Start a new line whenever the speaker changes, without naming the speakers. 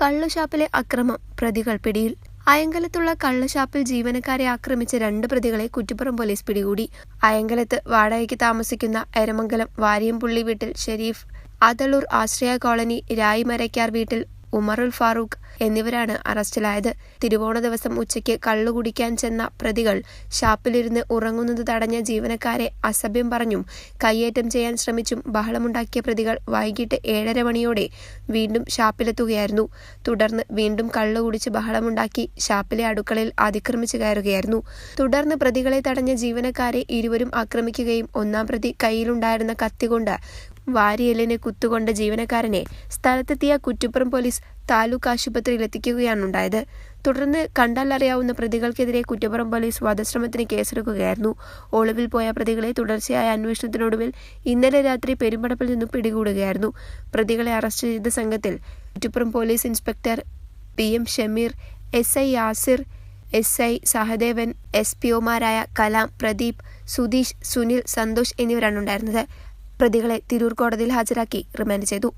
കള്ളുഷാപ്പിലെ അക്രമം പ്രതികൾ പിടിയിൽ. അയങ്കലത്തുള്ള കള്ളുഷാപ്പിൽ ജീവനക്കാരെ ആക്രമിച്ച രണ്ട് പ്രതികളെ കുറ്റിപ്പുറം പോലീസ് പിടികൂടി. അയങ്കലത്ത് വാടകയ്ക്ക് താമസിക്കുന്ന എരമംഗലം വാരിയംപുള്ളി വീട്ടിൽ ഷെരീഫ് അതളൂർ ആശ്രയ കോളനി രായിമരയ്ക്കാർ വീട്ടിൽ ഉമറുൽ ഫാറൂഖ് എന്നിവരാണ് അറസ്റ്റിലായത്. തിരുവോണ ദിവസം ഉച്ചയ്ക്ക് കള്ളു കുടിക്കാൻ ചെന്ന പ്രതികൾ ഷാപ്പിലിരുന്ന് ഉറങ്ങുന്നത് തടഞ്ഞ ജീവനക്കാരെ അസഭ്യം പറഞ്ഞും കയ്യേറ്റം ചെയ്യാൻ ശ്രമിച്ചും ബഹളമുണ്ടാക്കിയ പ്രതികൾ വൈകിട്ട് ഏഴര മണിയോടെ വീണ്ടും ഷാപ്പിലെത്തുകയായിരുന്നു. തുടർന്ന് വീണ്ടും കള്ളു കുടിച്ച് ബഹളമുണ്ടാക്കി ഷാപ്പിലെ അടുക്കളയിൽ അതിക്രമിച്ചു കയറുകയായിരുന്നു. തുടർന്ന് പ്രതികളെ തടഞ്ഞ ജീവനക്കാരെ ഇരുവരും ആക്രമിക്കുകയും ഒന്നാം പ്രതി കയ്യിലുണ്ടായിരുന്ന കത്തികൊണ്ട് വാരിയെല്ലിന് കുത്തുകൊണ്ട ജീവനക്കാരനെ സ്ഥലത്തെത്തിയ കുറ്റിപ്പുറം പോലീസ് താലൂക്ക് ആശുപത്രിയിൽ എത്തിക്കുകയാണുണ്ടായത് തുടർന്ന് കണ്ടാലറിയാവുന്ന പ്രതികൾക്കെതിരെ കുറ്റിപ്പുറം പോലീസ് വധശ്രമത്തിന് കേസെടുക്കുകയായിരുന്നു. ഒളിവിൽ പോയ പ്രതികളെ തുടർച്ചയായ അന്വേഷണത്തിനൊടുവിൽ ഇന്നലെ രാത്രി പെരുമ്പടപ്പിൽ നിന്നും പിടികൂടുകയായിരുന്നു. പ്രതികളെ അറസ്റ്റ് ചെയ്ത സംഘത്തിൽ Kuttippuram police inspector P M Shameer S I Yasir S I Sahadevan S P ഒമാരായ Kalam Pradeep Sudheesh Sunil Santhosh എന്നിവരാണ് ഉണ്ടായിരുന്നത് പ്രതികളെ തിരൂർ കോടതിയിൽ ഹാജരാക്കി റിമാൻഡ് ചെയ്തു